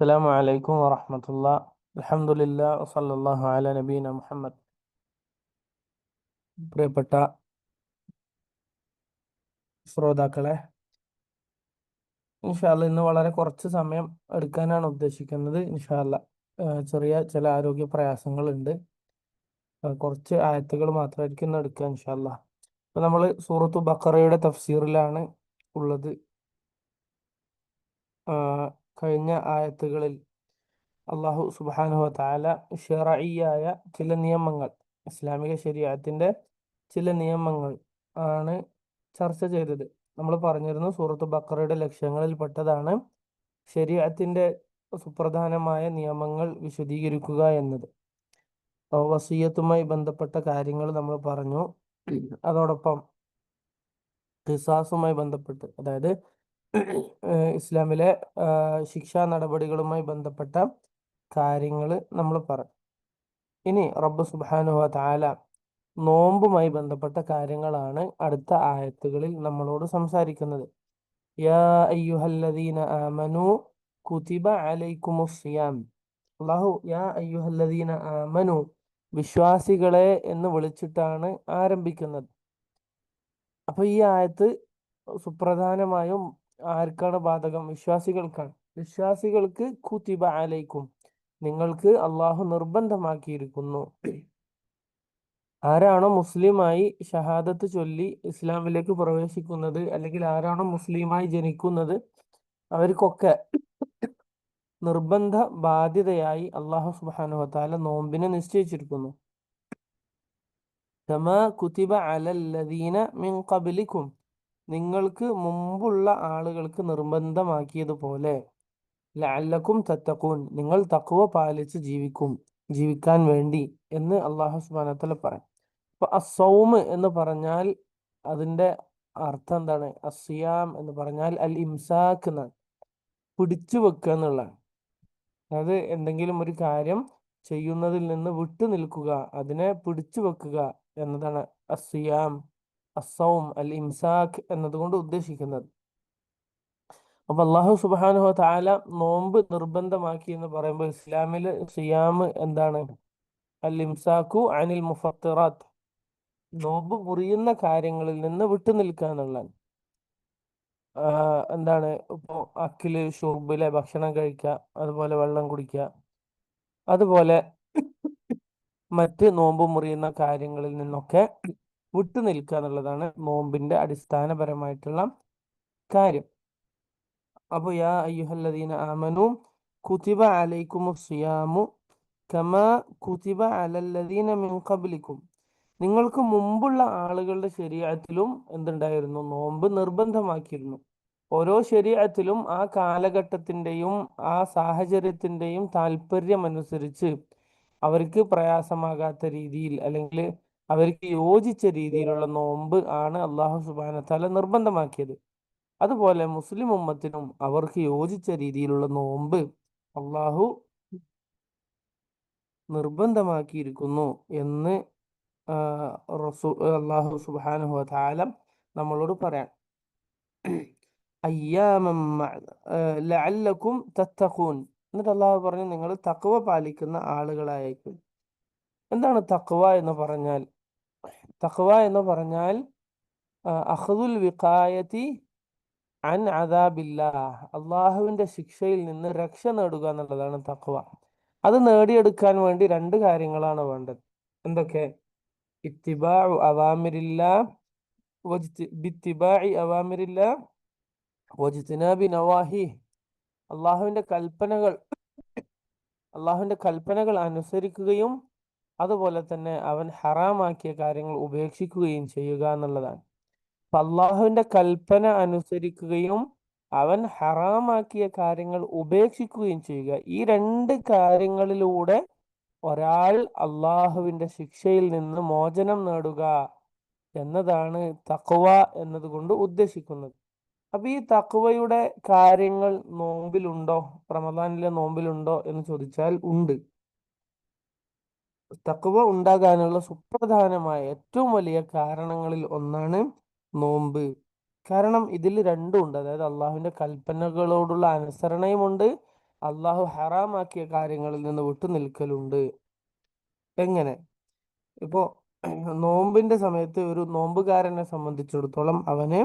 അസ്സലാമു അലൈക്കും വറഹമത്തുള്ള അലഹമുല്ല വസല്ലാഹു അല നബീന മുഹമ്മദ് പ്രിയപ്പെട്ട ശ്രോതാക്കളെ ഇൻഷാല്ല ഇന്ന് വളരെ കുറച്ച് സമയം എടുക്കാനാണ് ഉദ്ദേശിക്കുന്നത്. ഇൻഷാല്ല ചെറിയ ചില ആരോഗ്യ പ്രയാസങ്ങളുണ്ട്. കുറച്ച് ആയത്തുകൾ മാത്രമായിരിക്കും ഇന്ന് എടുക്കുക ഇൻഷാല്ല ഇപ്പം നമ്മൾ സൂറത്തു ബക്കറയുടെ തഫ്സീറിലാണ് ഉള്ളത്. കഴിഞ്ഞ ആയത്തുകളിൽ അള്ളാഹു സുബ്ഹാനഹു താല ഷെറയ്യായ ചില നിയമങ്ങൾ ഇസ്ലാമിക ശരീഅത്തിന്റെ ചില നിയമങ്ങൾ ആണ് ചർച്ച ചെയ്തത്. നമ്മൾ പറഞ്ഞിരുന്നു സൂറത്ത് ബക്കറയുടെ ലക്ഷ്യങ്ങളിൽ പെട്ടതാണ് ശരീഅത്തിന്റെ സുപ്രധാനമായ നിയമങ്ങൾ വിശദീകരിക്കുക എന്നത്. വസീയത്തുമായി ബന്ധപ്പെട്ട കാര്യങ്ങൾ നമ്മൾ പറഞ്ഞു. അതോടൊപ്പം ഖിസാസുമായി ബന്ധപ്പെട്ട് അതായത് ഇസ്ലാമിലെ ശിക്ഷാ നടപടികളുമായി ബന്ധപ്പെട്ട കാര്യങ്ങൾ നമ്മൾ പറഞ്ഞു ഇനി റബ്ബ് സുബ്ഹാനഹു താല നോമ്പുമായി ബന്ധപ്പെട്ട കാര്യങ്ങളാണ് അടുത്ത ആയത്തുകളിൽ നമ്മളോട് സംസാരിക്കുന്നത്. യാ അയ്യുഹല്ലദീന കുതിബ യാ അയ്യുഹല്ലദീന വിശ്വാസികളെ എന്ന് വിളിച്ചിട്ടാണ് ആരംഭിക്കുന്നത്. അപ്പൊ ഈ ആയത്ത് സുപ്രധാനമായും ആർക്കാണ് ബാധകം? വിശ്വാസികൾക്കാണ്. വിശ്വാസികൾക്ക് കുത്തിബ അലൈക്കും. നിങ്ങൾക്ക് അള്ളാഹു നിർബന്ധമാക്കിയിരിക്കുന്നു. ആരാണോ മുസ്ലിമായി ഷഹാദത്ത് ചൊല്ലി ഇസ്ലാമിലേക്ക് പ്രവേശിക്കുന്നത് അല്ലെങ്കിൽ ആരാണോ മുസ്ലിമായി ജനിക്കുന്നത് അവർക്കൊക്കെ നിർബന്ധ ബാധ്യതയായി അള്ളാഹു സുബ്ഹാനഹു വതആല നോമ്പിനെ നിശ്ചയിച്ചിരിക്കുന്നു. കമാ കുതിബ അലല്ലദീന മിൻ ഖബ്ലിക്കും. നിങ്ങൾക്ക് മുമ്പുള്ള ആളുകൾക്ക് നിർബന്ധമാക്കിയതുപോലെ ലഅല്ലക്കും തത്തക്കൂൻ നിങ്ങൾ തക്കുവ പാലിച്ച് ജീവിക്കും ജീവിക്കാൻ വേണ്ടി എന്ന് അള്ളാഹു സുബാനത്തല പറയും. അപ്പൊ അസൗമ് എന്ന് പറഞ്ഞാൽ അതിന്റെ അർത്ഥം എന്താണ്? അസിയാം എന്ന് പറഞ്ഞാൽ അൽ ഇംസാക്ക് എന്നാണ്. പിടിച്ചു വെക്കുക എന്നുള്ളതാണ്. അതായത് എന്തെങ്കിലും ഒരു കാര്യം ചെയ്യുന്നതിൽ നിന്ന് വിട്ടു നിൽക്കുക അതിനെ പിടിച്ചു വെക്കുക എന്നതാണ് അസിയാം അസൗം അൽ ഇംസാഖ് എന്നതുകൊണ്ട് ഉദ്ദേശിക്കുന്നത്. അപ്പൊ അള്ളാഹു സുബ്ഹാനഹു താല നോമ്പ് നിർബന്ധമാക്കി എന്ന് പറയുമ്പോൾ ഇസ്ലാമിൽ സിയാമ് എന്താണ്? അൽ ഇംസാഖു അനിൽ മുഫത്തിറാത്ത്. നോമ്പ് മുറിയുന്ന കാര്യങ്ങളിൽ നിന്ന് വിട്ടു നിൽക്കുക എന്നുള്ളതാണ്. എന്താണ്? ഇപ്പോ അക്കിൽ ഷുർബിലെ ഭക്ഷണം കഴിക്കുക അതുപോലെ വെള്ളം കുടിക്കുക അതുപോലെ മറ്റ് നോമ്പ് മുറിയുന്ന കാര്യങ്ങളിൽ നിന്നൊക്കെ വിട്ടു നിൽക്കുക എന്നുള്ളതാണ് നോമ്പിന്റെ അടിസ്ഥാനപരമായിട്ടുള്ള കാര്യം. അപ്പൊ യാ അയ്യുഹല്ലദീന ആമനു കുതിബ അലൈക്കും സിയാമു കമാ കുതിബ അലല്ലദീന മിൻ ഖബ്ലിക്കും. നിങ്ങൾക്ക് മുമ്പുള്ള ആളുകളുടെ ശരീഅത്തിലും എന്തുണ്ടായിരുന്നു? നോമ്പ് നിർബന്ധമാക്കിയിരുന്നു. ഓരോ ശരീഅത്തിലും ആ കാലഘട്ടത്തിന്റെയും ആ സാഹചര്യത്തിന്റെയും താല്പര്യമനുസരിച്ച് അവർക്ക് പ്രയാസമാകാത്ത രീതിയിൽ അല്ലെങ്കിൽ അവർക്ക് യോജിച്ച രീതിയിലുള്ള നോമ്പ് ആണ് അള്ളാഹു സുബാന തല നിർബന്ധമാക്കിയത്. അതുപോലെ മുസ്ലിം ഉമ്മത്തിനും അവർക്ക് യോജിച്ച രീതിയിലുള്ള നോമ്പ് അള്ളാഹു നിർബന്ധമാക്കിയിരിക്കുന്നു എന്ന് റസൂ അള്ളാഹു സുബാനുഹു താലം നമ്മളോട് പറയാം അയ്യാമം തത്തഹൂൻ എന്നിട്ട് അള്ളാഹു പറഞ്ഞു നിങ്ങൾ തക്കവ പാലിക്കുന്ന ആളുകളായിരിക്കും. എന്താണ് തക്കവ എന്ന് പറഞ്ഞാൽ? തഖ്വ എന്ന് പറഞ്ഞാൽ അഹ്ദുൽ വിഖായതി അൻ അദാബില്ലാ അള്ളാഹുവിന്റെ ശിക്ഷയിൽ നിന്ന് രക്ഷ നേടുക എന്നുള്ളതാണ് തഖ്വ. അത് നേടിയെടുക്കാൻ വേണ്ടി രണ്ട് കാര്യങ്ങളാണ് വേണ്ടത്. എന്തൊക്കെ? ഇത്തിബാഉ അവാമിരില്ലാ ബിത്തിബാഇ അവാമിരില്ലാ നവാഹി. അള്ളാഹുവിന്റെ കൽപ്പനകൾ അള്ളാഹുവിന്റെ കൽപ്പനകൾ അനുസരിക്കുകയും അതുപോലെ തന്നെ അവൻ ഹറാമാക്കിയ കാര്യങ്ങൾ ഉപേക്ഷിക്കുകയും ചെയ്യുക എന്നുള്ളതാണ്. അപ്പൊ അള്ളാഹുവിന്റെ കൽപ്പന അനുസരിക്കുകയും അവൻ ഹറാമാക്കിയ കാര്യങ്ങൾ ഉപേക്ഷിക്കുകയും ചെയ്യുക. ഈ രണ്ട് കാര്യങ്ങളിലൂടെ ഒരാൾ അള്ളാഹുവിന്റെ ശിക്ഷയിൽ നിന്ന് മോചനം നേടുക എന്നതാണ് തഖ്വ എന്നതുകൊണ്ട് ഉദ്ദേശിക്കുന്നത്. അപ്പൊ ഈ തഖ്വയുടെ കാര്യങ്ങൾ നോമ്പിലുണ്ടോ? റമദാനിലെ നോമ്പിലുണ്ടോ എന്ന് ചോദിച്ചാൽ ഉണ്ട്. തഖ്വ ഉണ്ടാകാനുള്ള സുപ്രധാനമായ ഏറ്റവും വലിയ കാരണങ്ങളിൽ ഒന്നാണ് നോമ്പ്. കാരണം ഇതിൽ രണ്ടും ഉണ്ട്. അതായത് അള്ളാഹുവിന്റെ കൽപ്പനകളോടുള്ള അനുസരണയുമുണ്ട്. അള്ളാഹു ഹറാമാക്കിയ കാര്യങ്ങളിൽ നിന്ന് വിട്ടുനിൽക്കലുണ്ട് എങ്ങനെ? ഇപ്പോ നോമ്പിന്റെ സമയത്ത് ഒരു നോമ്പുകാരനെ സംബന്ധിച്ചിടത്തോളം അവന്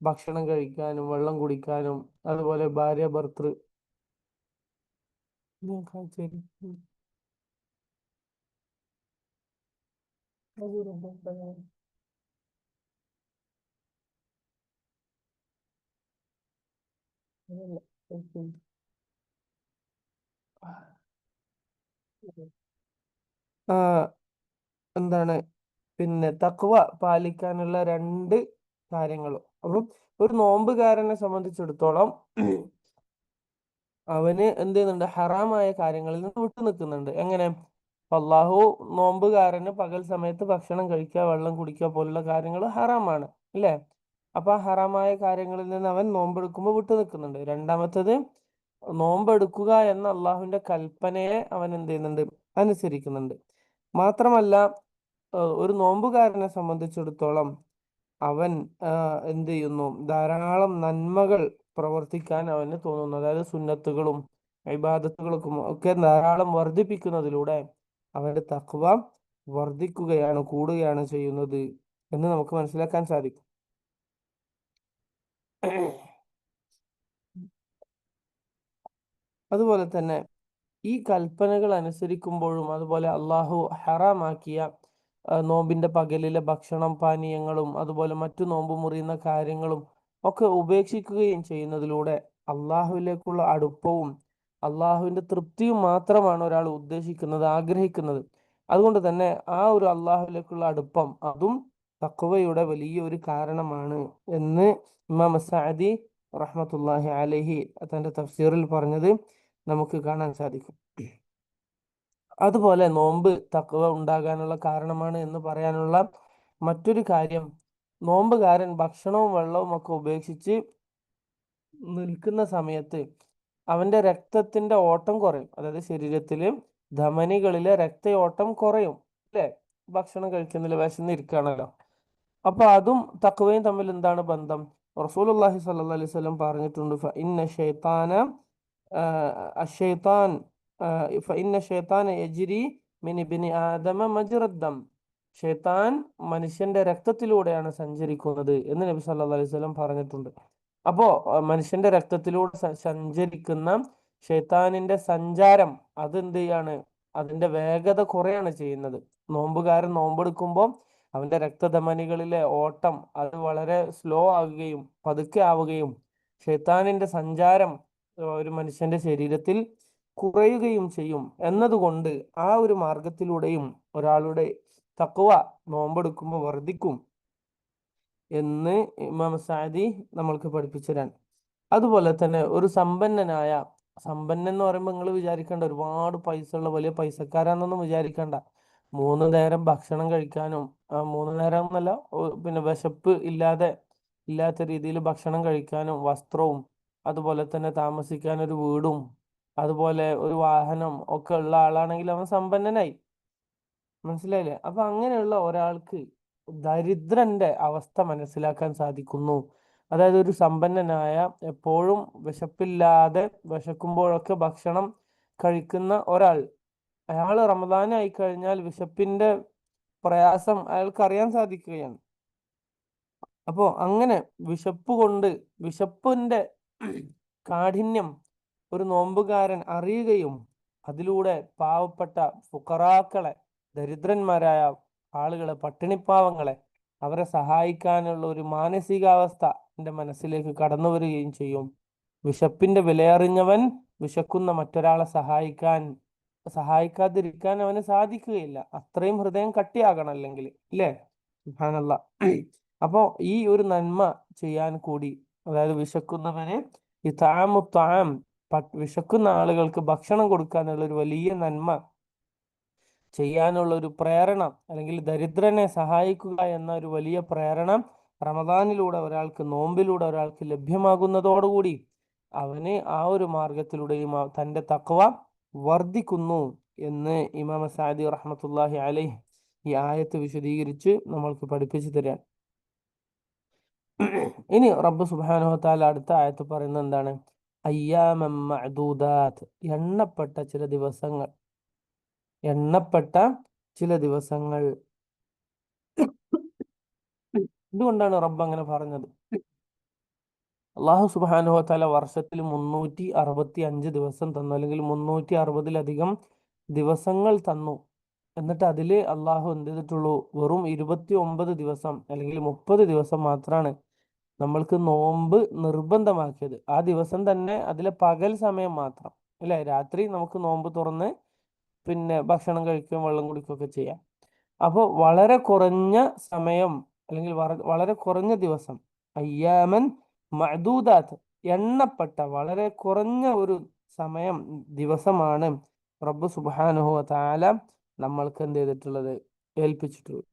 ഭക്ഷണം കഴിക്കാനും വെള്ളം കുടിക്കാനും അതുപോലെ ഭാര്യ ഭർത്തൃ. ആ എന്താണ്? പിന്നെ തഖ്വ പാലിക്കാനുള്ള രണ്ട് കാര്യങ്ങളും. അപ്പം ഒരു നോമ്പുകാരനെ സംബന്ധിച്ചിടത്തോളം അവന് എന്ത് ചെയ്യുന്നുണ്ട്? ഹറാമായ കാര്യങ്ങളിൽ നിന്ന് വിട്ടു നിൽക്കുന്നുണ്ട് എങ്ങനെ? അള്ളാഹു നോമ്പുകാരന് പകൽ സമയത്ത് ഭക്ഷണം കഴിക്കുക വെള്ളം കുടിക്കുക പോലുള്ള കാര്യങ്ങൾ ഹറാമാണ് അല്ലേ? അപ്പൊ ആ ഹറാമായ കാര്യങ്ങളിൽ നിന്ന് അവൻ നോമ്പെടുക്കുമ്പോൾ വിട്ടു നിൽക്കുന്നുണ്ട്. രണ്ടാമത്തത് നോമ്പെടുക്കുക എന്ന അള്ളാഹുവിന്റെ കൽപ്പനയെ അവൻ എന്ത് ചെയ്യുന്നുണ്ട്? അനുസരിക്കുന്നുണ്ട്. മാത്രമല്ല ഒരു നോമ്പുകാരനെ സംബന്ധിച്ചിടത്തോളം അവൻ എന്ത് ചെയ്യുന്നു? ധാരാളം നന്മകൾ പ്രവർത്തിക്കാൻ അവന് തോന്നുന്നു. അതായത് സുന്നത്തുകളും ഇബാദത്തുകൾക്കും ഒക്കെ ധാരാളം വർദ്ധിപ്പിക്കുന്നതിലൂടെ അവന്റെ തഖ്വ വർദ്ധിക്കുകയാണ് കൂടുകയാണ് ചെയ്യുന്നത് എന്ന് നമുക്ക് മനസ്സിലാക്കാൻ സാധിക്കും. അതുപോലെ തന്നെ ഈ കൽപ്പനകൾ അനുസരിക്കുമ്പോഴും അതുപോലെ അള്ളാഹു ഹറാമാക്കിയ നോമ്പിന്റെ പകലിലെ ഭക്ഷണം പാനീയങ്ങളും അതുപോലെ മറ്റു നോമ്പ് മുറിയുന്ന കാര്യങ്ങളും ഒക്കെ ഉപേക്ഷിക്കുകയും ചെയ്യുന്നതിലൂടെ അള്ളാഹുവിലേക്കുള്ള അടുപ്പവും അള്ളാഹുവിന്റെ തൃപ്തിയും മാത്രമാണ് ഒരാൾ ഉദ്ദേശിക്കുന്നത് ആഗ്രഹിക്കുന്നത്. അതുകൊണ്ട് തന്നെ ആ ഒരു അള്ളാഹുവിലേക്കുള്ള അടുപ്പം അതും തക്കുവയുടെ വലിയ ഒരു കാരണമാണ് എന്ന് ഇമാം സഅദി റഹ്മത്തുള്ളാഹി അലഹി തന്റെ തഫ്സീറിൽ പറഞ്ഞത് നമുക്ക് കാണാൻ സാധിക്കും. അതുപോലെ നോമ്പ് തക്കുവ ഉണ്ടാകാനുള്ള കാരണമാണ് എന്ന് പറയാനുള്ള മറ്റൊരു കാര്യം നോമ്പുകാരൻ ഭക്ഷണവും വെള്ളവും ഒക്കെ ഉപേക്ഷിച്ച് നിൽക്കുന്ന സമയത്ത് അവന്റെ രക്തത്തിന്റെ ഓട്ടം കുറയും. അതായത് ശരീരത്തിലെ ധമനികളിലെ രക്തയോട്ടം കുറയും. അല്ലേ? ഭക്ഷണം കഴിക്കുന്നില്ല വിശന്നിരിക്കുകയാണല്ലോ അപ്പൊ അതും തഖ്വയും തമ്മിൽ എന്താണ് ബന്ധം? റസൂലുള്ളാഹി സ്വല്ലല്ലാഹി അലൈഹി വസല്ലം പറഞ്ഞിട്ടുണ്ട് ഇന്ന ഷൈത്താന അഷൈത്താൻ ഫ ഇന്ന ഷൈത്താന യജ്രി മിൻ ഇബ്നി ആദമ മജ്റദ്ദം. ഷൈത്താൻ മനുഷ്യന്റെ രക്തത്തിലൂടെയാണ് സഞ്ചരിക്കുന്നത് എന്ന് നബി സല്ലാ അലൈഹി വസല്ലം പറഞ്ഞിട്ടുണ്ട്. അപ്പോ മനുഷ്യന്റെ രക്തത്തിലൂടെ സഞ്ചരിക്കുന്ന ഷെയ്ത്താനിന്റെ സഞ്ചാരം അതെന്ത് ചെയ്യാണ് അതിന്റെ വേഗത കുറയാണ് ചെയ്യുന്നത്. നോമ്പുകാരൻ നോമ്പെടുക്കുമ്പോൾ അവന്റെ രക്തധമനികളിലെ ഓട്ടം അത് വളരെ സ്ലോ ആകുകയും പതുക്കെ ആവുകയും ഷെയ്ത്താനിന്റെ സഞ്ചാരം ഒരു മനുഷ്യന്റെ ശരീരത്തിൽ കുറയുകയും ചെയ്യും. എന്നതുകൊണ്ട് ആ ഒരു മാർഗത്തിലൂടെയും ഒരാളുടെ തഖ്വ നോമ്പെടുക്കുമ്പോൾ വർദ്ധിക്കും. എന്ന് ഇമാം സാദി നമ്മൾക്ക് പഠിപ്പിച്ചു തരാൻ അതുപോലെ തന്നെ ഒരു സമ്പന്നനായ സമ്പന്നൻ എന്ന് പറയുമ്പോൾ നിങ്ങൾ വിചാരിക്കേണ്ട ഒരുപാട് പൈസ ഉള്ള വലിയ പൈസക്കാരാണെന്നൊന്നും വിചാരിക്കേണ്ട. മൂന്ന് നേരം ഭക്ഷണം കഴിക്കാനും മൂന്ന് നേരം എന്നല്ല പിന്നെ വിശപ്പ് ഇല്ലാതെ ഇല്ലാത്ത രീതിയിൽ ഭക്ഷണം കഴിക്കാനും വസ്ത്രവും അതുപോലെ തന്നെ താമസിക്കാൻ ഒരു വീടും അതുപോലെ ഒരു വാഹനം ഒക്കെ ഉള്ള ആളാണെങ്കിൽ അവൻ സമ്പന്നനായി. മനസ്സിലായില്ലേ? അപ്പൊ അങ്ങനെയുള്ള ഒരാൾക്ക് ദരിദ്രന്റെ അവസ്ഥ മനസ്സിലാക്കാൻ സാധിക്കുന്നു. അതായത് ഒരു സമ്പന്നനായ എപ്പോഴും വിശപ്പില്ലാതെ വിശക്കുമ്പോഴൊക്കെ ഭക്ഷണം കഴിക്കുന്ന ഒരാൾ. അയാൾ റമദാനായി കഴിഞ്ഞാൽ വിശപ്പിന്റെ പ്രയാസം അയാൾക്ക് അറിയാൻ സാധിക്കുകയാണ്. അപ്പോ അങ്ങനെ വിശപ്പ് കൊണ്ട് വിശപ്പിന്റെ കാഠിന്യം ഒരു നോമ്പുകാരൻ അറിയുകയും അതിലൂടെ പാവപ്പെട്ട ഫുക്കറാക്കളെ ദരിദ്രന്മാരായ ആളുകളെ പട്ടിണിപ്പാവങ്ങളെ അവരെ സഹായിക്കാനുള്ള ഒരു മാനസികാവസ്ഥ എന്റെ മനസ്സിലേക്ക് കടന്നു വരികയും ചെയ്യും. വിശപ്പിന്റെ വിലയറിഞ്ഞവൻ വിശക്കുന്ന മറ്റൊരാളെ സഹായിക്കാൻ സഹായിക്കാതിരിക്കാൻ അവന് സാധിക്കുകയില്ല. അത്രയും ഹൃദയം കട്ടിയാകണം അല്ലെങ്കിൽ ഇല്ലേ സുഹാനല്ല അപ്പോ ഈ ഒരു നന്മ ചെയ്യാൻ കൂടി അതായത് വിശക്കുന്നവന് ഈ താമു താം വിശക്കുന്ന ആളുകൾക്ക് ഭക്ഷണം കൊടുക്കാനുള്ള ഒരു വലിയ നന്മ ചെയ്യാനുള്ള ഒരു പ്രേരണ അല്ലെങ്കിൽ ദരിദ്രനെ സഹായിക്കുക എന്ന ഒരു വലിയ പ്രേരണ റമദാനിലൂടെ ഒരാൾക്ക് നോമ്പിലൂടെ ഒരാൾക്ക് ലഭ്യമാകുന്നതോടുകൂടി അവന് ആ ഒരു മാർഗത്തിലൂടെയും തന്റെ തക്വ വർദ്ധിക്കുന്നു എന്ന് ഇമാമ സാദി റഹ്മത്തുള്ളാഹി അലൈഹി ഈ ആയത്ത് വിശദീകരിച്ച് നമ്മൾക്ക് പഠിപ്പിച്ചു തരാൻ. ഇനി റബ്ബ് തആല അടുത്ത ആയത്ത് പറയുന്നത് എന്താണ്? അയ്യാമം മഅദൂദാത്ത്. എണ്ണപ്പെട്ട ചില ദിവസങ്ങൾ. എണ്ണപ്പെട്ട ചില ദിവസങ്ങൾ. എന്തുകൊണ്ടാണ് റബ്ബ് അങ്ങനെ പറഞ്ഞത്? അള്ളാഹു സുബാനുഹോ തല വർഷത്തിൽ മുന്നൂറ്റി അറുപത്തി അഞ്ച് ദിവസം തന്നു. അല്ലെങ്കിൽ മുന്നൂറ്റി അറുപതിലധികം ദിവസങ്ങൾ തന്നു. എന്നിട്ട് അതിൽ അള്ളാഹു എന്ത് ചെയ്തിട്ടുള്ളൂ? വെറും ഇരുപത്തി ഒമ്പത് ദിവസം അല്ലെങ്കിൽ മുപ്പത് ദിവസം മാത്രമാണ് നമ്മൾക്ക് നോമ്പ് നിർബന്ധമാക്കിയത്. ആ ദിവസം തന്നെ അതിലെ പകൽ സമയം മാത്രം. അല്ലെ? രാത്രി നമുക്ക് നോമ്പ് തുറന്ന് പിന്നെ ഭക്ഷണം കഴിക്കുകയും വെള്ളം കുടിക്കുകയൊക്കെ ചെയ്യാം. അപ്പോൾ വളരെ കുറഞ്ഞ സമയം അല്ലെങ്കിൽ വളരെ കുറഞ്ഞ ദിവസം അയ്യാമൻ മഅദൂദാത്ത് എണ്ണപ്പെട്ട വളരെ കുറഞ്ഞ ഒരു സമയം ദിവസമാണ് റബ്ബ് സുബാനുഹു താല നമ്മൾക്ക് എന്ത് ചെയ്തിട്ടുള്ളത്? ഏൽപ്പിച്ചിട്ടുള്ളത്.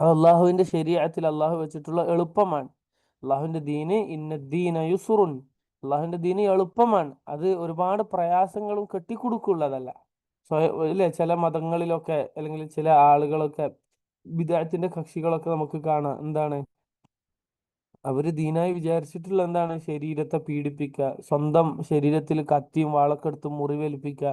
അള്ളാഹുവിന്റെ ശരീരത്തിൽ അള്ളാഹു വെച്ചിട്ടുള്ള എളുപ്പമാണ്. അള്ളാഹുവിന്റെ ദീന് ഇന്ന ദീന യുസുറുൻ. അള്ളാഹുവിന്റെ ദീന് എളുപ്പമാണ്. അത് ഒരുപാട് പ്രയാസങ്ങളും കെട്ടിക്കൊടുക്കുള്ളതല്ല. ഇല്ലേ ചില മതങ്ങളിലൊക്കെ അല്ലെങ്കിൽ ചില ആളുകളൊക്കെ വിദേഹത്തിന്റെ കക്ഷികളൊക്കെ നമുക്ക് കാണാം. എന്താണ്? അവർ ദീനായി വിചാരിച്ചിട്ടുള്ള എന്താണ്? ശരീരത്തെ പീഡിപ്പിക്കുക സ്വന്തം ശരീരത്തിൽ കത്തിയും വാളൊക്കെ എടുത്ത് മുറിവേൽപ്പിക്കുക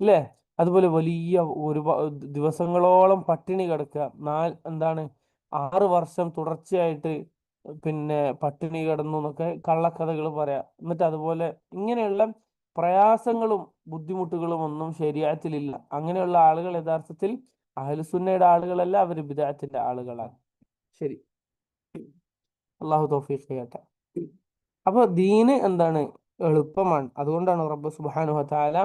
അല്ലേ അതുപോലെ വലിയ ഒരുപാട് ദിവസങ്ങളോളം പട്ടിണി കിടക്കുക നാല് എന്താണ്? ആറ് വർഷം തുടർച്ചയായിട്ട് പിന്നെ പട്ടിണി കിടന്നു എന്നൊക്കെ കള്ളക്കഥകൾ പറയാം. എന്നിട്ട് അതുപോലെ ഇങ്ങനെയുള്ള പ്രയാസങ്ങളും ബുദ്ധിമുട്ടുകളും ഒന്നും ശരിയാത്തിലില്ല അങ്ങനെയുള്ള ആളുകൾ യഥാർത്ഥത്തിൽ അഹലുസുന്നയുടെ ആളുകളല്ല അവർ ബിദാത്തിന്റെ ആളുകളാണ്. ശരി. അള്ളാഹു തോഫീഖ് ചെയ്യട്ടെ അപ്പൊ ദീന് എന്താണ്? എളുപ്പമാണ്. അതുകൊണ്ടാണ് റബ്ബ് സുബ്ഹാനഹു വതആല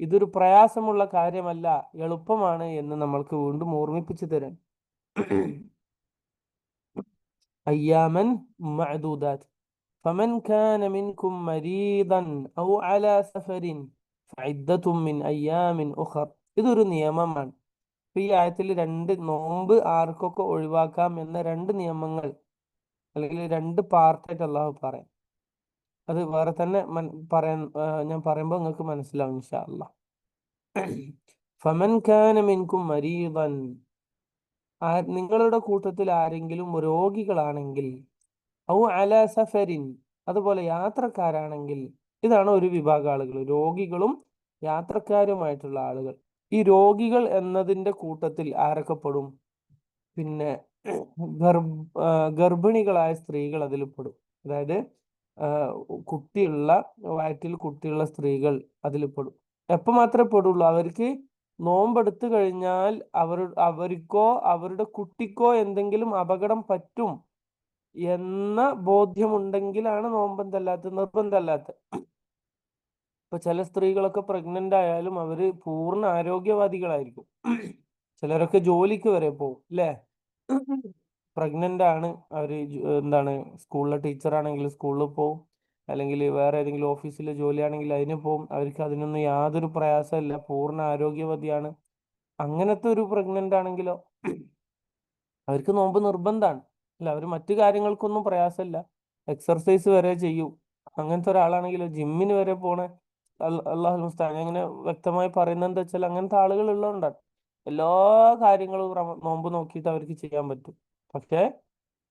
ഇതൊരു പ്രയാസമുള്ള കാര്യമല്ല എളുപ്പമാണ് എന്ന് നമ്മൾക്ക് വീണ്ടും ഓർമ്മിപ്പിച്ചു തരാൻ. അയ്യാമൻ മഅദൂദാത്ത്. فمن كان منكم مريضا أو على سفر فعدة من أيام أخر ഇതൊരു നിയമമാണ് ഇപ്പൊ ഈ ആയത്തിൽ രണ്ട് നോമ്പ് ആർക്കൊക്കെ ഒഴിവാക്കാം എന്ന രണ്ട് നിയമങ്ങൾ അല്ലെങ്കിൽ രണ്ട് പാർട്ടായിട്ട് അള്ളാഹു പറയാം അത് വേറെ തന്നെ മൻ പറയാൻ ആ, ഞാൻ പറയുമ്പോൾ നിങ്ങൾക്ക് മനസ്സിലാവും ഇൻഷാ അല്ലാ ഫമൻ കാന മിൻകും മരീദൻ ആ നിങ്ങളുടെ കൂട്ടത്തിൽ ആരെങ്കിലും രോഗികളാണെങ്കിൽ ഔ അല സഫരിൻ. അതുപോലെ യാത്രക്കാരാണെങ്കിൽ ഇതാണ് ഒരു വിഭാഗം ആളുകൾ രോഗികളും യാത്രക്കാരുമായിട്ടുള്ള ആളുകൾ. ഈ രോഗികൾ എന്നതിന്റെ കൂട്ടത്തിൽ ആരൊക്കെപ്പെടും പിന്നെ ഗർഭ ഗർഭിണികളായ സ്ത്രീകൾ അതിൽ പെടും. അതായത് കുട്ടിയുള്ള വയറ്റിൽ കുട്ടിയുള്ള സ്ത്രീകൾ അതിൽ പെടും. എപ്പോ മാത്രമേ പെടുള്ളൂ? അവർക്ക് നോമ്പെടുത്തു കഴിഞ്ഞാൽ അവർ അവർക്കോ അവരുടെ കുട്ടിക്കോ എന്തെങ്കിലും അപകടം പറ്റും എന്ന ബോധ്യമുണ്ടെങ്കിലാണ് നോമ്പെന്തല്ലാത്ത നിർബന്ധമല്ലാത്ത ഇപ്പൊ ചില സ്ത്രീകളൊക്കെ പ്രഗ്നന്റ് ആയാലും അവർ പൂർണ ആരോഗ്യവാദികളായിരിക്കും. ചിലരൊക്കെ ജോലിക്ക് വരെ പോകും അല്ലേ? പ്രഗ്നന്റ് ആണ് അവർ എന്താണ് സ്കൂളിലെ ടീച്ചർ ആണെങ്കിൽ സ്കൂളിൽ പോകും അല്ലെങ്കിൽ വേറെ ഏതെങ്കിലും ഓഫീസിലെ ജോലിയാണെങ്കിൽ അതിന് പോകും അവർക്ക് അതിനൊന്നും യാതൊരു പ്രയാസമില്ല പൂർണ ആരോഗ്യവതിയാണ്. അങ്ങനത്തെ ഒരു പ്രഗ്നന്റ് ആണെങ്കിലോ അവർക്ക് നോമ്പ് നിർബന്ധമാണ്. അല്ല അവർ മറ്റു കാര്യങ്ങൾക്കൊന്നും പ്രയാസമില്ല. എക്സർസൈസ് വരെ ചെയ്യും. അങ്ങനത്തെ ഒരാളാണെങ്കിലോ ജിമ്മിന് വരെ പോണേ അള്ളാഹു അങ്ങനെ വ്യക്തമായി പറയുന്നത് എന്താ വെച്ചാൽ അങ്ങനത്തെ ആളുകൾ ഉള്ളതുകൊണ്ടാണ്. എല്ലാ കാര്യങ്ങളും നോമ്പ് നോക്കിയിട്ട് അവർക്ക് ചെയ്യാൻ പറ്റും. പക്ഷേ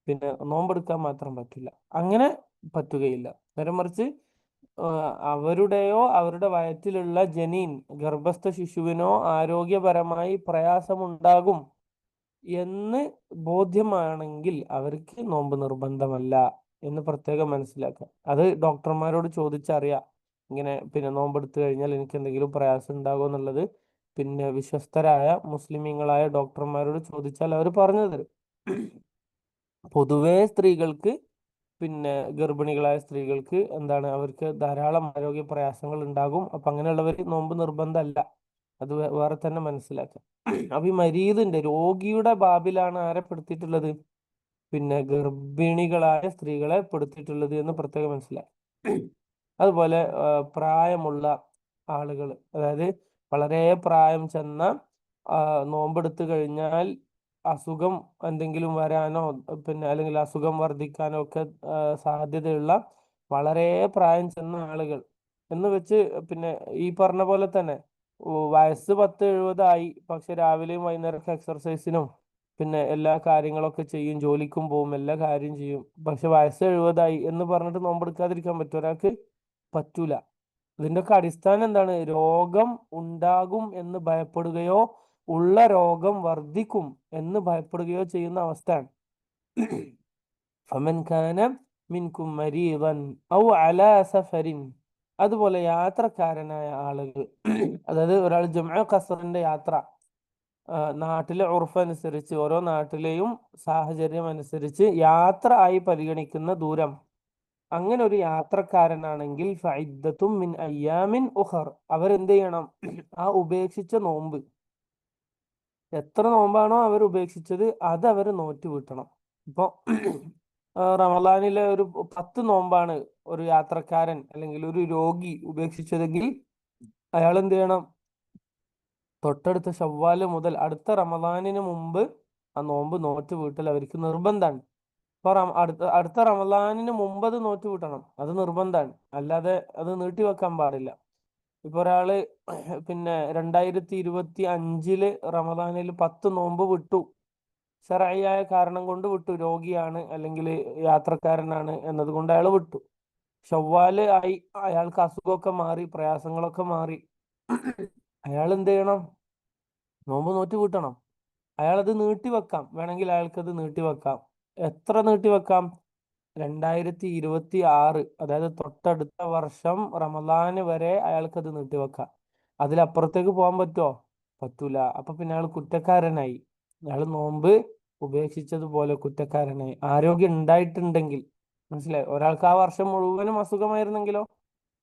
പിന്നെ നോമ്പെടുക്കാൻ മാത്രം പറ്റില്ല. അങ്ങനെ പറ്റുകയില്ല. നേരെ മറിച്ച് അവരുടെയോ അവരുടെ വയറ്റിലുള്ള ജനീൻ ഗർഭസ്ഥ ശിശുവിനോ ആരോഗ്യപരമായി പ്രയാസമുണ്ടാകും. എന്ന് ബോധ്യമാണെങ്കിൽ അവർക്ക് നോമ്പ് നിർബന്ധമല്ല എന്ന് പ്രത്യേകം മനസ്സിലാക്കുക. അത് ഡോക്ടർമാരോട് ചോദിച്ചറിയാം. ഇങ്ങനെ പിന്നെ നോമ്പെടുത്തു കഴിഞ്ഞാൽ എനിക്ക് എന്തെങ്കിലും പ്രയാസം ഉണ്ടാകുമോ എന്നുള്ളത്. പിന്നെ വിശ്വസ്തരായ മുസ്ലിമീങ്ങളായ ഡോക്ടർമാരോട് ചോദിച്ചാൽ അവർ പറഞ്ഞു തരും. പൊതുവേ സ്ത്രീകൾക്ക് പിന്നെ ഗർഭിണികളായ സ്ത്രീകൾക്ക് എന്താണ് അവർക്ക് ധാരാളം ആരോഗ്യ പ്രയാസങ്ങൾ ഉണ്ടാകും. അപ്പൊ അങ്ങനെയുള്ളവർ നോമ്പ് നിർബന്ധമല്ല. അത് വേറെ തന്നെ മനസ്സിലാക്കുക അപ്പൊ ഈ രോഗിയുടെ ബാബിലാണ് ആരെ പെടുത്തിയിട്ടുള്ളത്? പിന്നെ ഗർഭിണികളായ സ്ത്രീകളെ പെടുത്തിയിട്ടുള്ളത് എന്ന് പ്രത്യേകം മനസ്സിലായി. അതുപോലെ പ്രായമുള്ള ആളുകൾ. അതായത് വളരെ പ്രായം ചെന്ന നോമ്പെടുത്ത് കഴിഞ്ഞാൽ അസുഖം എന്തെങ്കിലും വരാനോ പിന്നെ അല്ലെങ്കിൽ അസുഖം വർദ്ധിക്കാനോ ഒക്കെ സാധ്യതയുള്ള വളരെ പ്രായം ചെന്ന ആളുകൾ എന്ന് വെച്ച് പിന്നെ ഈ പറഞ്ഞ പോലെ തന്നെ വയസ്സ് പത്ത് എഴുപതായി പക്ഷെ രാവിലെയും വൈകുന്നേരമൊക്കെ എക്സർസൈസിനും പിന്നെ എല്ലാ കാര്യങ്ങളൊക്കെ ചെയ്യും. ജോലിക്കും പോവും എല്ലാ കാര്യം ചെയ്യും. പക്ഷെ വയസ്സ് എഴുപതായി എന്ന് പറഞ്ഞിട്ട് നോമ്പെടുക്കാതിരിക്കാൻ പറ്റും ഒരാൾക്ക് പറ്റൂല. ഇതിന്റെയൊക്കെ അടിസ്ഥാനം എന്താണ്? രോഗം ഉണ്ടാകും എന്ന് ഭയപ്പെടുകയോ ഉള്ള രോഗം വർദ്ധിക്കും എന്ന് ഭയപ്പെടുകയോ ചെയ്യുന്ന അവസ്ഥയാണ് ഫമൻ കാന മിൻകും മരീദൻ ഔ അലാ സഫരിൻ. അതുപോലെ യാത്രക്കാരനായ ആളുകൾ അതായത് ഒരാൾ ജുമ ഖസറിന്റെ യാത്ര നാട്ടിലെ ഉറഫ് അനുസരിച്ച് ഓരോ നാട്ടിലെയും സാഹചര്യം അനുസരിച്ച് യാത്ര ആയി പരിഗണിക്കുന്ന ദൂരം. അങ്ങനെ ഒരു യാത്രക്കാരനാണെങ്കിൽ ഫൈദത്തും മിൻ അയ്യാമിൻ ഉഹർ അവരെന്ത് ചെയ്യണം ആ ഉപേക്ഷിച്ച നോമ്പ്. എത്ര നോമ്പാണോ അവർ ഉപേക്ഷിച്ചത് അത് അവർ നോറ്റ് വീട്ടണം. ഇപ്പൊ റമലാനിലെ ഒരു പത്ത് നോമ്പാണ്. ഒരു യാത്രക്കാരൻ അല്ലെങ്കിൽ ഒരു രോഗി ഉപേക്ഷിച്ചതെങ്കിൽ അയാൾ എന്ത് ചെയ്യണം? തൊട്ടടുത്ത ഷവ്വാൽ മുതൽ അടുത്ത റമദാനിന് മുമ്പ് ആ നോമ്പ് നോറ്റ് വീട്ടൽ അവർക്ക് നിർബന്ധമാണ്. ഇപ്പൊ അടുത്ത അടുത്ത റമദാനിന് മുമ്പ് അത് നോറ്റ് വീട്ടണം. അത് നിർബന്ധമാണ്. അല്ലാതെ അത് നീട്ടി വെക്കാൻ പാടില്ല. ഇപ്പൊ ഒരാൾ പിന്നെ രണ്ടായിരത്തി ഇരുപത്തി അഞ്ചിൽ റമദാനിൽ പത്ത് നോമ്പ് വിട്ടു. ശരയായ കാരണം കൊണ്ട് വിട്ടു. രോഗിയാണ് അല്ലെങ്കിൽ യാത്രക്കാരനാണ് എന്നതുകൊണ്ട് അയാൾ വിട്ടു. ഷവ്വാൽ ആയി അയാൾക്ക് അസുഖമൊക്കെ മാറി പ്രയാസങ്ങളൊക്കെ മാറി. അയാൾ എന്ത് ചെയ്യണം? നോമ്പ് നോറ്റ് കൂട്ടണം. അയാളത് നീട്ടിവെക്കാം വേണമെങ്കിൽ അയാൾക്കത് നീട്ടിവെക്കാം എത്ര നീട്ടിവെക്കാം രണ്ടായിരത്തി ഇരുപത്തി ആറ് അതായത് തൊട്ടടുത്ത വർഷം റമദാന് വരെ അയാൾക്കത് നീട്ടിവെക്കാം അതിലപ്പുറത്തേക്ക് പോകാൻ പറ്റുമോ? പറ്റൂല. അപ്പൊ പിന്നെ അയാൾ കുറ്റക്കാരനായി. അയാൾ നോമ്പ് ഉപേക്ഷിച്ചതുപോലെ കുറ്റക്കാരനായി. ആരോഗ്യം ഉണ്ടായിട്ടുണ്ടെങ്കിൽ മനസ്സിലായി? ഒരാൾക്ക് ആ വർഷം മുഴുവനും അസുഖമായിരുന്നെങ്കിലോ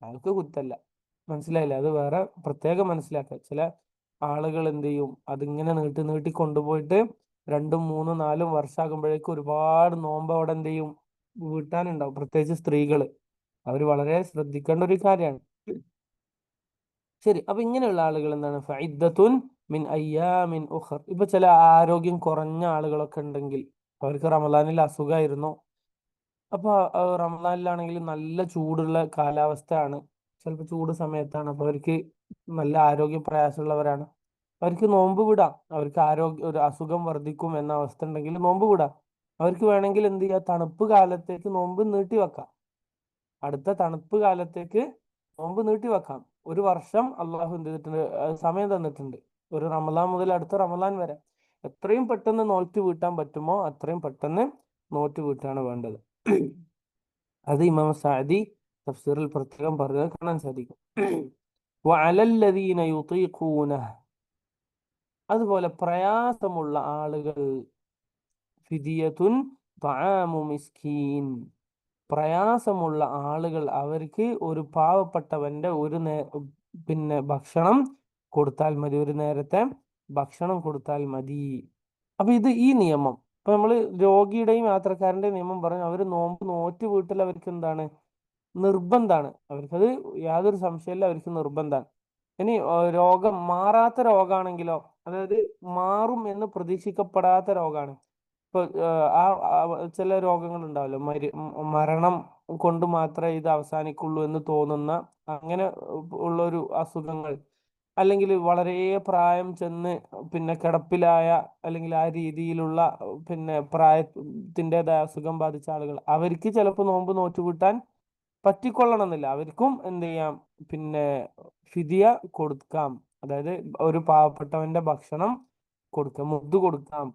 അയാൾക്ക് കുറ്റല്ല മനസ്സിലായില്ല? അത് വേറെ പ്രത്യേകം മനസ്സിലാക്കുക. ചില ആളുകൾ എന്ത് ചെയ്യും? അതിങ്ങനെ നീട്ടി നീട്ടി കൊണ്ടുപോയിട്ട് രണ്ടും മൂന്നും നാലും വർഷമാകുമ്പോഴേക്കും ഒരുപാട് നോമ്പ് അവിടെ എന്ത് ചെയ്യും? വീട്ടാനുണ്ടാവും. പ്രത്യേകിച്ച് സ്ത്രീകൾ. അവർ വളരെ ശ്രദ്ധിക്കേണ്ട ഒരു കാര്യമാണ്. ശരി. അപ്പൊ ഇങ്ങനെയുള്ള ആളുകൾ എന്താണ്? ഫൈദത്തുൻ മിൻ അയ്യാമിൻ ഉഹർ ഇപ്പൊ ചില ആരോഗ്യം കുറഞ്ഞ ആളുകളൊക്കെ ഉണ്ടെങ്കിൽ അവർക്ക് റമദാനിൽ അസുഖമായിരുന്നു. അപ്പൊ റമദാനിലാണെങ്കിൽ നല്ല ചൂടുള്ള കാലാവസ്ഥയാണ്. ചിലപ്പോൾ ചൂട് സമയത്താണ്. അപ്പൊ അവർക്ക് നല്ല ആരോഗ്യ പ്രയാസമുള്ളവരാണ്. അവർക്ക് നോമ്പ് വിടാം. അവർക്ക് ആരോഗ്യ ഒരു അസുഖം വർദ്ധിക്കും എന്ന അവസ്ഥ ഉണ്ടെങ്കിൽ നോമ്പ് വിടാം. അവർക്ക് വേണമെങ്കിൽ എന്ത് ചെയ്യാം? തണുപ്പ് കാലത്തേക്ക് നോമ്പ് നീട്ടി വെക്കാം. അടുത്ത തണുപ്പ് കാലത്തേക്ക് നോമ്പ് നീട്ടി വെക്കാം. ഒരു വർഷം അള്ളാഹു എന്ത് ചെയ്തിട്ടുണ്ട്? സമയം തന്നിട്ടുണ്ട്. ഒരു റമദാൻ മുതൽ അടുത്ത റമദാൻ വരെ. എത്രയും പെട്ടെന്ന് നോറ്റ് വീട്ടാൻ പറ്റുമോ? അത്രയും പെട്ടെന്ന് നോറ്റ് വീട്ടാണ് വേണ്ടത്. അത് ഇമാം സാദി തഫ്സീറിൽ പ്രത്യേകം പറഞ്ഞത് കാണാൻ സാധിക്കും അതുപോലെ പ്രയാസമുള്ള ആളുകൾ. മിസ്കീൻ. പ്രയാസമുള്ള ആളുകൾ അവർക്ക് ഒരു പാവപ്പെട്ടവന്റെ ഒരു നേ പിന്നെ ഭക്ഷണം കൊടുത്താൽ മതി. ഒരു നേരത്തെ ഭക്ഷണം കൊടുത്താൽ മതി. അപ്പൊ ഇത് ഈ നിയമം. ഇപ്പൊ നമ്മൾ രോഗിയുടെയും യാത്രക്കാരന്റെയും നിയമം പറഞ്ഞു അവർ നോമ്പ് നോറ്റ് വീട്ടിൽ അവർക്ക് എന്താണ്? നിർബന്ധാണ്. അവർക്കത് യാതൊരു സംശയമില്ല അവർക്ക് നിർബന്ധാണ്. ഇനി രോഗം മാറാത്ത രോഗാണെങ്കിലോ അതായത് മാറും എന്ന് പ്രതീക്ഷിക്കപ്പെടാത്ത രോഗാണ്. ഇപ്പൊ ആ ആ ചില രോഗങ്ങൾ ഉണ്ടാവല്ലോ മരി മരണം കൊണ്ട് മാത്രമേ ഇത് അവസാനിക്കുള്ളൂ എന്ന് തോന്നുന്ന അങ്ങനെ ഉള്ള ഒരു അസുഖങ്ങൾ. അല്ലെങ്കിൽ വളരെ പ്രായം ചെന്ന് പിന്നെ കിടപ്പിലായ അല്ലെങ്കിൽ ആ രീതിയിലുള്ള പിന്നെ പ്രായത്തിന്റെതായ അസുഖം ബാധിച്ച ആളുകൾ അവർക്ക് ചിലപ്പോൾ നോമ്പ് നോറ്റുകൂട്ടാൻ പറ്റിക്കൊള്ളണം എന്നില്ല അവർക്കും എന്ത് ചെയ്യാം? പിന്നെ ഫിദിയ കൊടുക്കാം. അതായത് ഒരു പാവപ്പെട്ടവന്റെ ഭക്ഷണം കൊടുക്കാം മുദ്ദ് കൊടുക്കാം.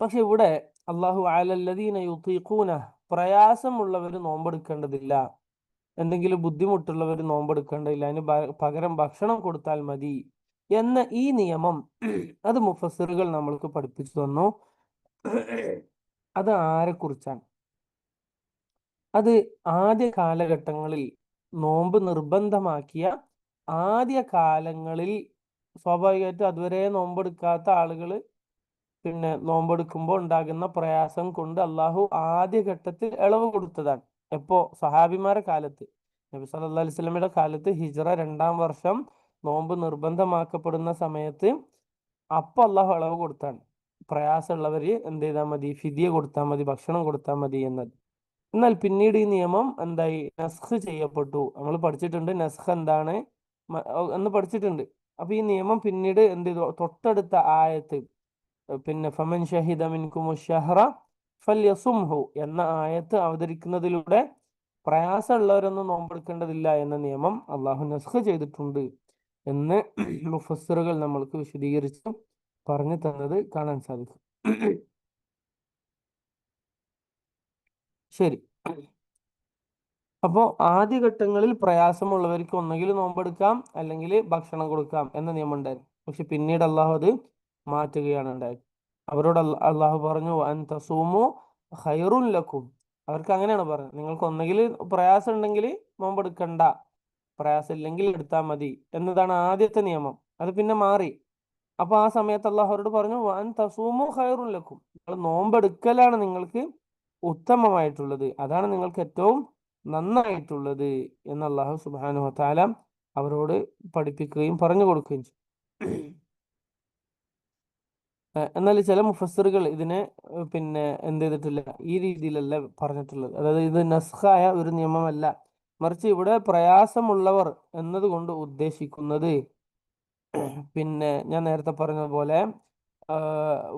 പക്ഷെ ഇവിടെ അള്ളാഹു അലല്ലദീന യുത്തീഖൂന പ്രയാസമുള്ളവർ നോമ്പെടുക്കേണ്ടതില്ല. എന്തെങ്കിലും ബുദ്ധിമുട്ടുള്ളവർ നോമ്പെടുക്കേണ്ടതില്ല. അതിന് പകരം ഭക്ഷണം കൊടുത്താൽ മതി എന്ന ഈ നിയമം അത് മുഫസറുകൾ നമ്മൾക്ക് പഠിപ്പിച്ചു തന്നു. അത് ആരെക്കുറിച്ചാണ്? അത് ആദ്യ കാലഘട്ടങ്ങളിൽ നോമ്പ് നിർബന്ധമാക്കിയ ആദ്യ കാലങ്ങളിൽ സ്വാഭാവികമായിട്ടും അതുവരെ നോമ്പെടുക്കാത്ത ആളുകൾ പിന്നെ നോമ്പെടുക്കുമ്പോൾ ഉണ്ടാകുന്ന പ്രയാസം കൊണ്ട് അള്ളാഹു ആദ്യ ഘട്ടത്തിൽ ഇളവ് കൊടുത്തതാണ്. എപ്പോ സഹാബിമാരുടെ കാലത്ത് നബി സല്ലല്ലാഹു അലൈഹി വസല്ലമയുടെ കാലത്ത് ഹിജ്റ രണ്ടാം വർഷം നോമ്പ് നിർബന്ധമാക്കപ്പെടുന്ന സമയത്ത് അപ്പൊ അള്ളാഹു അളവ് കൊടുത്താണ്. പ്രയാസമുള്ളവര് എന്ത് ചെയ്താൽ മതി? ഫിദിയ കൊടുത്താൽ മതി ഭക്ഷണം കൊടുത്താൽ മതി എന്നത്. എന്നാൽ പിന്നീട് ഈ നിയമം എന്തായി? നസ്ഖ് ചെയ്യപ്പെട്ടു. നമ്മൾ പഠിച്ചിട്ടുണ്ട് നസ്ഖ് എന്താണ്? എന്ന് പഠിച്ചിട്ടുണ്ട്. അപ്പൊ ഈ നിയമം പിന്നീട് എന്ത് ചെയ്തു? തൊട്ടടുത്ത ആയത്ത് പിന്നെ ഫമൻ ഷഹിദ മിൻകുമു ഷഹ്റ ഫല്യസുംഹു എന്ന ആയത്ത് അവതരിക്കുന്നതിലൂടെ പ്രയാസമുള്ളവരൊന്നും നോമ്പെടുക്കേണ്ടതില്ല എന്ന നിയമം അള്ളാഹു നസ്ഖ ചെയ്തിട്ടുണ്ട് എന്ന് മുഫസ്സിറുകൾ നമ്മൾക്ക് വിശദീകരിച്ച് പറഞ്ഞു തന്നത് കാണാൻ സാധിക്കും. ശരി. അപ്പോൾ ആദ്യഘട്ടങ്ങളിൽ പ്രയാസമുള്ളവർക്ക് ഒന്നുകിൽ നോമ്പെടുക്കാം അല്ലെങ്കിൽ ഭക്ഷണം കൊടുക്കാം എന്ന നിയമം ഉണ്ടായിരുന്നു പക്ഷെ പിന്നീട് അള്ളാഹു അത് മാറ്റുകയാണ് ഉണ്ടായത്. അവരോട് അള്ളാഹു പറഞ്ഞു അൻ തസൂമു ഖൈറുൻ ലക്കും. അവർക്ക് അങ്ങനെയാണ് പറഞ്ഞത്. നിങ്ങൾക്ക് ഒന്നെങ്കിൽ പ്രയാസം ഉണ്ടെങ്കിൽ നോമ്പെടുക്കണ്ട പ്രയാസം ഇല്ലെങ്കിൽ എടുത്താൽ മതി. എന്നതാണ് ആദ്യത്തെ നിയമം. അത് പിന്നെ മാറി. അപ്പൊ ആ സമയത്ത് അള്ളാഹു അവരോട് പറഞ്ഞു വൻ തസൂമു ഖൈറുൻ ലക്കും. നിങ്ങൾ നോമ്പെടുക്കലാണ് നിങ്ങൾക്ക് ഉത്തമമായിട്ടുള്ളത്. അതാണ് നിങ്ങൾക്ക് ഏറ്റവും നന്നായിട്ടുള്ളത് എന്ന് അള്ളാഹു സുബാനു താല അവരോട് പഠിപ്പിക്കുകയും പറഞ്ഞു കൊടുക്കുകയും ചെയ്യും എന്നാൽ ചില മുഫസറുകൾ ഇതിനെ പിന്നെ എന്ത് ചെയ്തിട്ടില്ല ഈ രീതിയിലല്ല പറഞ്ഞിട്ടുള്ളത്. അതായത് ഇത് നസ്ഖായ ഒരു നിയമമല്ല. മറിച്ച് ഇവിടെ പ്രയാസമുള്ളവർ എന്നതുകൊണ്ട് ഉദ്ദേശിക്കുന്നത് പിന്നെ ഞാൻ നേരത്തെ പറഞ്ഞതുപോലെ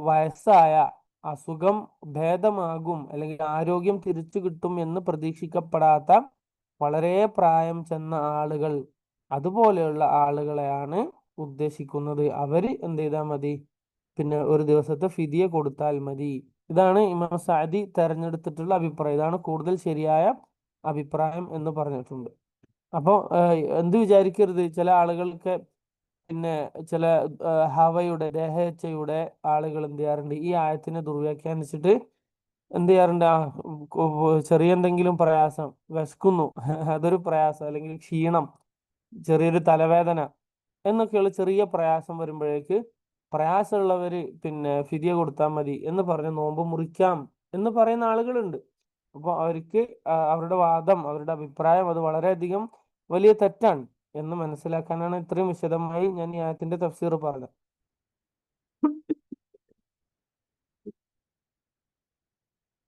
വയസ്സായ അസുഖം ഭേദമാകും അല്ലെങ്കിൽ ആരോഗ്യം തിരിച്ചു കിട്ടും എന്ന് പ്രതീക്ഷിക്കപ്പെടാത്ത വളരെ പ്രായം ചെന്ന ആളുകൾ അതുപോലെയുള്ള ആളുകളെയാണ് ഉദ്ദേശിക്കുന്നത്. അവർ എന്ത് ചെയ്താൽ മതി? പിന്നെ ഒരു ദിവസത്തെ ഫിദിയ കൊടുത്താൽ മതി. ഇതാണ് ഇമാം സാദി തെരഞ്ഞെടുത്തിട്ടുള്ള അഭിപ്രായം. ഇതാണ് കൂടുതൽ ശരിയായ അഭിപ്രായം എന്ന് പറഞ്ഞിട്ടുണ്ട്. അപ്പോൾ എന്ത് വിചാരിക്കരുത്? ചില ആളുകൾക്ക് പിന്നെ ചില ഹവയുടെ ദേഹേച്ഛയുടെ ആളുകൾ എന്ത് ചെയ്യാറുണ്ട്? ഈ ആയത്തിനെ ദുർവ്യാഖ്യാനിച്ചിട്ട് എന്ത് ചെയ്യാറുണ്ട്? ആ ചെറിയ എന്തെങ്കിലും പ്രയാസം വിശക്കുന്നു. അതൊരു പ്രയാസം അല്ലെങ്കിൽ ക്ഷീണം ചെറിയൊരു തലവേദന എന്നൊക്കെയുള്ള ചെറിയ പ്രയാസം വരുമ്പോഴേക്ക് പ്രയാസമുള്ളവർ പിന്നെ ഫിതിയ കൊടുത്താൽ മതി എന്ന് പറഞ്ഞ് നോമ്പ് മുറിക്കാം എന്ന് പറയുന്ന ആളുകളുണ്ട്. അപ്പോൾ അവർക്ക് അവരുടെ വാദം അവരുടെ അഭിപ്രായം അത് വളരെയധികം വലിയ തെറ്റാണ് എന്ന് മനസ്സിലാക്കാനാണ് ഇത്രയും വിശദമായി ഞാൻ ഈ ആയത്തിന്റെ തഫ്സീർ പറഞ്ഞത്.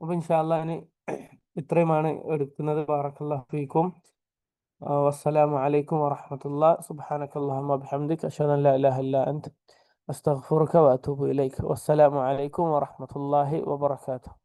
അപ്പൊ ഇൻഷാല്ലാന് ഇത്രയുമാണ് എടുക്കുന്നത്. ബാറക്കല്ലാഫിക്കും വസ്സലാമലൈക്കും വറഹമത്തുള്ള സുബാനക്കല്ലാഹമ്മ അബിഹമ്മദ് അഷദ് അല്ലാ ഇലാഹ أستغفرك وأتوب إليك والسلام عليكم ورحمة الله وبركاته.